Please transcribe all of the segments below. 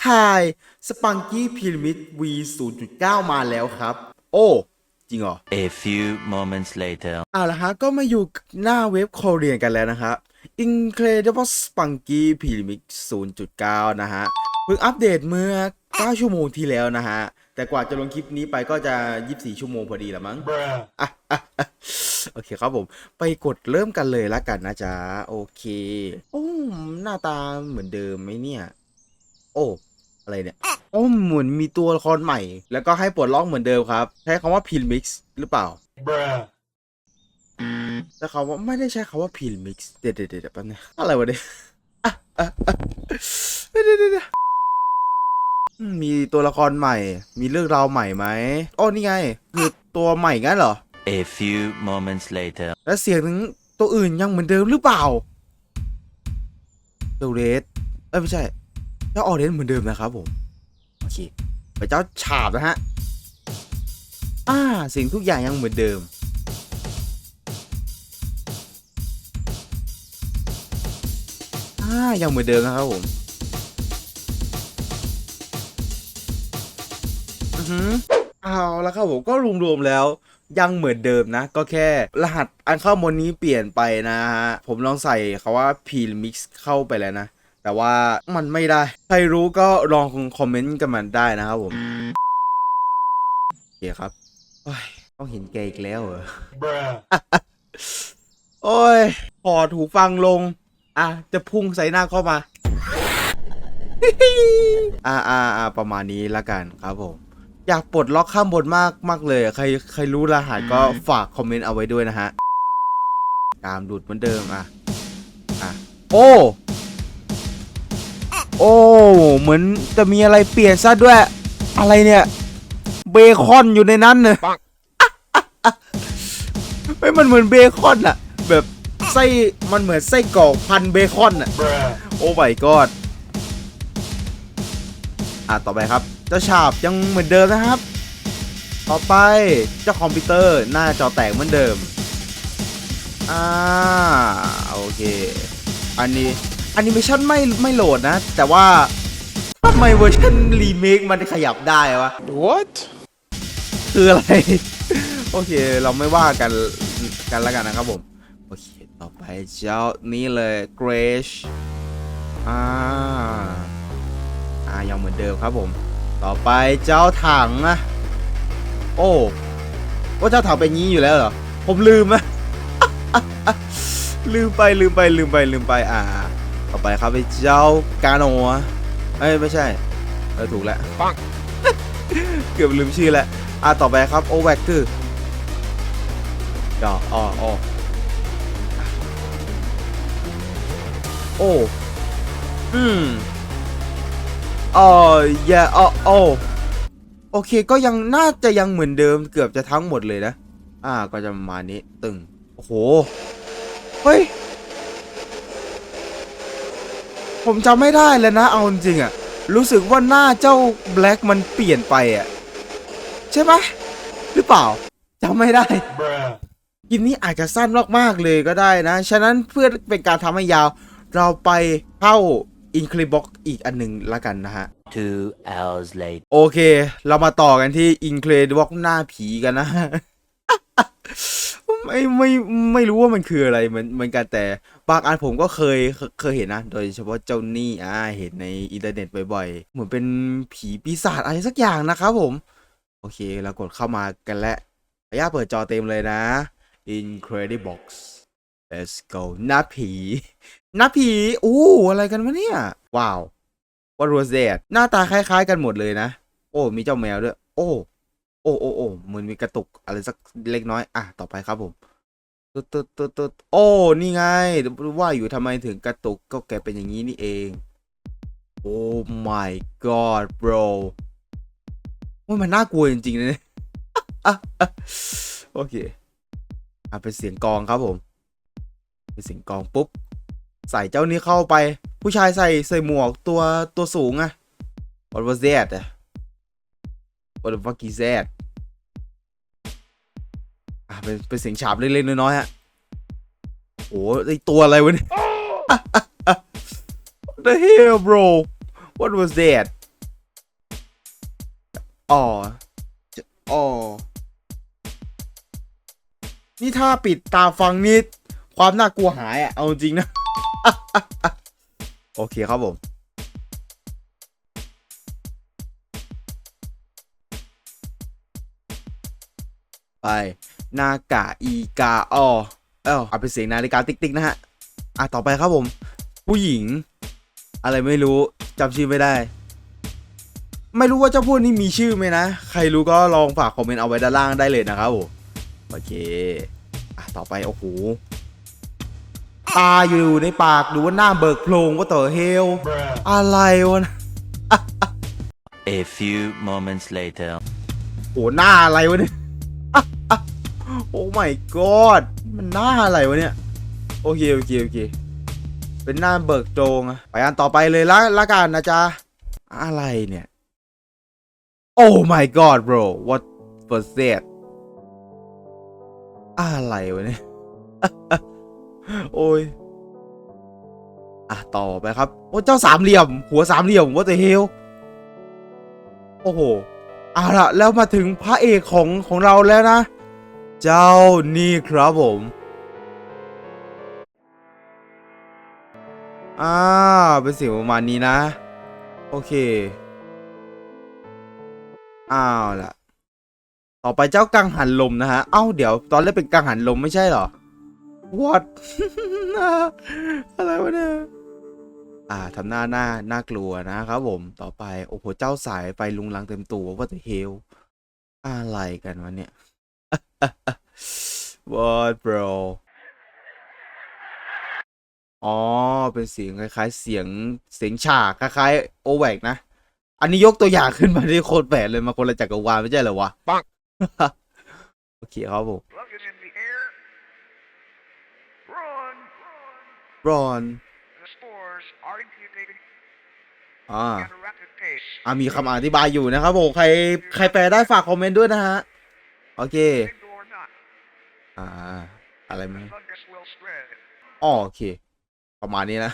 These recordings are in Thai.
ชายสปังกี้พีระมิด V 0.9 มาแล้วครับ โอ้ จริงเหรอ A few moments later. เอาละฮะ ก็มาอยู่หน้าเว็บโคเรียนกันแล้วนะครับ Incredible Spunky Pyramid 0.9 นะฮะ เพิ่งอัปเดตเมื่อ 9 ชั่วโมงที่แล้วนะฮะ แต่กว่าจะลงคลิปนี้ไปก็จะ 24 ชั่วโมงพอดีละมั้งอะอะอะโอเคครับผม ไปกดเริ่มกันเลยละกันนะจ๊ะ โอเค โอ้หน้าตาเหมือนเดิมไหมเนี่ย โอ้ อะไรเนี่ยโอ้เหมือนมีตัวละครใหม่ แล้วก็ให้ปลดล็อกเหมือนเดิมครับ ใช้คำว่าพิลมิกซ์หรือเปล่าแต่เขาว่าไม่ได้ใช้คำว่าพิลมิกซ์เดี๋ยวเดี๋ยวเดี๋ยวแป๊บนึงอะไรวะเนี่ยอะอะอะเดี๋ยวเดี๋ยวเดี๋ยวอืมมีตัวละครใหม่ มีเรื่องราวใหม่ไหมโอ้นี่ไง คือตัวใหม่งั้นเหรอ A few moments later. แล้วเสียงถึงตัวอื่นยังเหมือนเดิมหรือเปล่าเจ้าเรสเอ้ยไม่ใช่เจ้าออเรนเหมือนเดิมนะครับผม โอเค ไปเจ้าฉาบนะฮะ อ่า สิ่งทุกอย่างยังเหมือนเดิม อ่า ยังเหมือนเดิมนะครับผมอือหือเอาแล้วครับผมก็รวมๆแล้วยังเหมือนเดิมนะ ก็แค่รหัสอันเข้าโมดนี้เปลี่ยนไปนะฮะ ผมลองใส่คาว่า p mix เข้าไปแล้วนะ แต่ว่ามันไม่ได้ ใครรู้ก็ลองคอมเมนต์กันมาได้นะครับผมโอเคครับโอ้ยต้องเห็นแกอีกแล้วเหรอ โอ้ยพอถูฟังลง อะ จะพุ่งใส่หน้าเข้ามา อ่าอ่าอ่าประมาณนี้ละกันครับผม อยากปลดล็อกข้ามบนมากมากเลยอะใครใครรู้รหัสก็ฝากคอมเมนต์เอาไว้ด้วยนะฮะ ตามดูดเหมือนเดิมอะ อะ โอ้ โอ้เหมือนจะมีอะไรเปลี่ยนซะด้วย อะไรเนี่ย เบคอนอยู่ในนั้นเนอะไม่มันเหมือนเบคอนอะแบบไส้มันเหมือนไส้กรอกพันเบคอนอะโอ้ my god อะต่อไปครับ เจ้าฉาบยังเหมือนเดิมนะครับ ต่อไปเจ้าคอมพิวเตอร์หน้าจอแตกเหมือนเดิมอ่าโอเค อันนี้ แอนิเมชันไม่ไม่โหลดนะ แต่ว่าทำไมเวอร์ชันรีเมคมันขยับได้วะ What? คืออะไร โอเค เราไม่ว่ากันกันแล้วกันนะครับผม โอเค ต่อไปเจ้านี้เลยเกรชอ่าอ่ายังเหมือนเดิมครับผม ต่อไปเจ้าถังนะโอ้ว่าเจ้าถังเป็นงี้อยู่แล้วเหรอ ผมลืมนะลืมไปลืมไปลืมไปลืมไปอ่า ต่อไปครับไอ้เจ้ากาโนะเอ้ยไม่ใช่เออถูกแล้วปังเกือบลืมชื่อแล้วอะต่อไปครับโอแวกคือดออ๋ออ๋อโอ้อืมอ๋อแย่อ๋อโอโอเคก็ยังน่าจะยังเหมือนเดิมเกือบจะทั้งหมดเลยนะ อ่าก็จะประมาณนี้ตึง โอ้โห เฮ้ย ผมจำไม่ได้แล้วนะ เอาจริงๆอะรู้สึกว่าหน้าเจ้าแบล็กมันเปลี่ยนไปอะใช่ไหมหรือเปล่าจำไม่ได้ กินนี้อาจจะสั้นมากๆเลยก็ได้นะ ฉะนั้นเพื่อเป็นการทำให้ยาว เราไปเข้าอินคลิบ็อกอีกอันหนึ่งละกันนะฮะ Two hours later. โอเค เรามาต่อกันที่อินเคลดวอกหน้าผีกันนะ ไม่ไม่ไม่รู้ว่ามันคืออะไรเหมือนเหมือนกันแต่บางอันผมก็เคยเคยเห็นนะ โดยเฉพาะเจ้านี่อ่าเห็นในอินเทอร์เน็ตบ่อยๆ เหมือนเป็นผีปีศาจอะไรสักอย่างนะครับผม โอเคเรากดเข้ามากันแล้วขออนุญาเปิดจอเต็มเลยนะ Incredibox Let's go หน้าผี หน้าผีอู้อะไรกันวะเนี่ย ว้าว What was that หน้าตาคล้ายๆกันหมดเลยนะ โอ้ มีเจ้าแมวด้วย โอ้ โอ้โอ้โอ้เหมือนมีกระตุกอะไรสักเล็กน้อย อะ ต่อไปครับผมตึ๊ดตึ๊ดตึ๊ดตึ๊ดโอ้ นี่ไง ว่าอยู่ทำไมถึงกระตุก ก็แกเป็นอย่างนี้นี่เอง โอ้ my god bro ว่ามันน่ากลัวจริงๆนะเนี่ยอะโอเค อะเป็นเสียงกองครับผม เป็นเสียงกองปุ๊บ ใส่เจ้านี้เข้าไป ผู้ชายใส่ใส่หมวกตัวตัวสูงอะ What was that อะ What the fuck is that อะเป็นเป็นเสียงฉาบเล็กๆน้อยๆฮะโอ้ไอตัวอะไรวะเนี่ย What the hell bro what was that อ๋ออ๋อนี่ถ้าปิดตาฟังนี่ความน่ากลัวหายอะ เอาจริงนะ โอเคครับผม ไปนากาอีกาออเอ้าเอาเป็นเสียงนาฬิกาติ๊กๆนะฮะ อะ ต่อไปครับผม ผู้หญิง อะไรไม่รู้จำชื่อไม่ได้ ไม่รู้ว่าเจ้าพวกนี้มีชื่อไหมนะ ใครรู้ก็ลองฝากคอมเมนต์เอาไว้ด้านล่างได้เลยนะครับผมโอเค อะ ต่อไป โอ้โหตาอยู่ในปากดูว่าหน้าเบิกโพรงว่าต่อเฮล อะไรวะนะ A few moments later. โอ้หน้าอะไรวะเนี่ยโอ้ my god มันหน้าอะไรวะเนี่ย โอเค โอเค โอเค เป็นหน้าเบิกโจงอะไปอันต่อไปเลยละละกันนะจ๊ะ อะไรเนี่ย โอ้ my god bro what was that อะไรวะเนี่ย โอ้ย อะ ต่อไปครับ โอ้เจ้าสามเหลี่ยม หัวสามเหลี่ยม what the hell โอ้โหเอาละแล้วมาถึงพระเอกของของเราแล้วนะ เจ้านี่ครับผม อ่า เป็นเสียงประมาณนี้นะ โอเค อ้าวล่ะ ต่อไปเจ้ากังหันลมนะฮะ เอ้า เดี๋ยวตอนแรกเป็นกังหันลมไม่ใช่หรอ what อะไรวะเนี่ย อ่าทำหน้าหน้าน่ากลัวนะครับผม ต่อไป โอ้โห เจ้าสายไฟลุงลังเต็มตัวว่าแต่เฮลอะไรกันวะเนี่ย what bro อ๋อ เป็นเสียงคล้ายๆ เสียงเสียงฉากคล้ายๆโอแวกนะ อันนี้ยกตัวอย่างขึ้นมาที่โคตรแปลกเลยมาคนละจักรวาลไม่ใช่เหรอวะ ปัง โอเคครับผม Luggage in the air. Run. รอน The spores are incubating อ่า at a rapid pace. อ่ามีคำอธิบายอยู่นะครับผม ใครใครแปลได้ฝากคอมเมนต์ด้วยนะฮะ โอเค Single or not, อ่า อะไรมั้ the ย fungus will spread. อ๋อโอเค ประมาณนี้นะ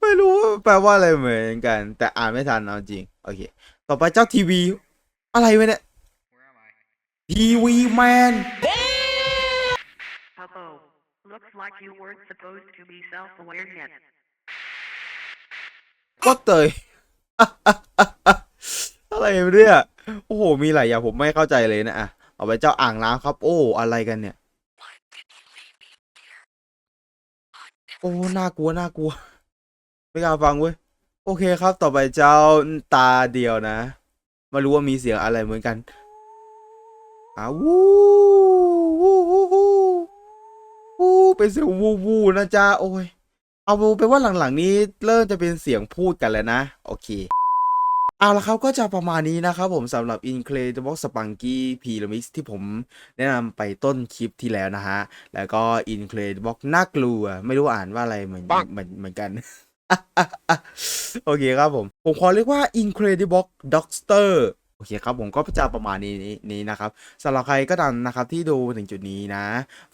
ไม่รู้ว่าแปลว่าอะไรเหมือนกัน แต่อ่านไม่ทันเอาจริง โอเค ต่อไปเจ้าทีวี อะไรวะเนี่ย Where am I? ทีวีแมน Hello. Looks like you weren't supposed to be self-aware yet. ก็เตยอะไรวะเนี่ย โห มีหลายอย่างผมไม่เข้าใจเลยนะอะเอาไปเจ้าอ่างน้ำครับ โอ้อะไรกันเนี่ย โอ้น่ากลัวน่ากลัว ไม่กล้าฟังเว้ยโอเคครับ ต่อไปเจ้าตาเดียวนะไม่รู้ว่ามีเสียงอะไรเหมือนกันอ่าวูวูวูวูวูเป็นเสียงวูวูนะจ๊ะโอ้ย เอาเป็นว่าหลังๆนี้เริ่มจะเป็นเสียงพูดกันแล้วนะ โอเค เอาละครับก็จะประมาณนี้นะครับผมสำหรับ Incredible Spunky Pyramid ที่ผมแนะนำไปต้นคลิปที่แล้วนะฮะ แล้วก็ Incredible น่ากลัว ไม่รู้อ่านว่าอะไรเหมือนปังเหมือนเหมือนกัน โอเคครับผม ผมขอเรียกว่า Incredible Doctor โอเคครับผมก็จะประมาณนี้นี้นี้นะครับสำหรับใครก็ตามนะครับที่ดูถึงจุดนี้นะ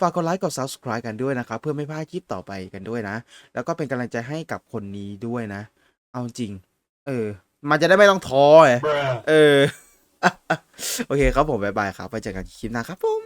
ฝากกดไลค์กด Subscribe กันด้วยนะครับ เพื่อไม่พลาดคลิปต่อไปกันด้วยนะ แล้วก็เป็นกำลังใจให้กับคนนี้ด้วยนะ เอาจริง เออ มันจะได้ไม่ต้องท้อไงเออ โอเคครับผมบ๊ายบายครับ ไปเจอกันคลิปหน้าครับผม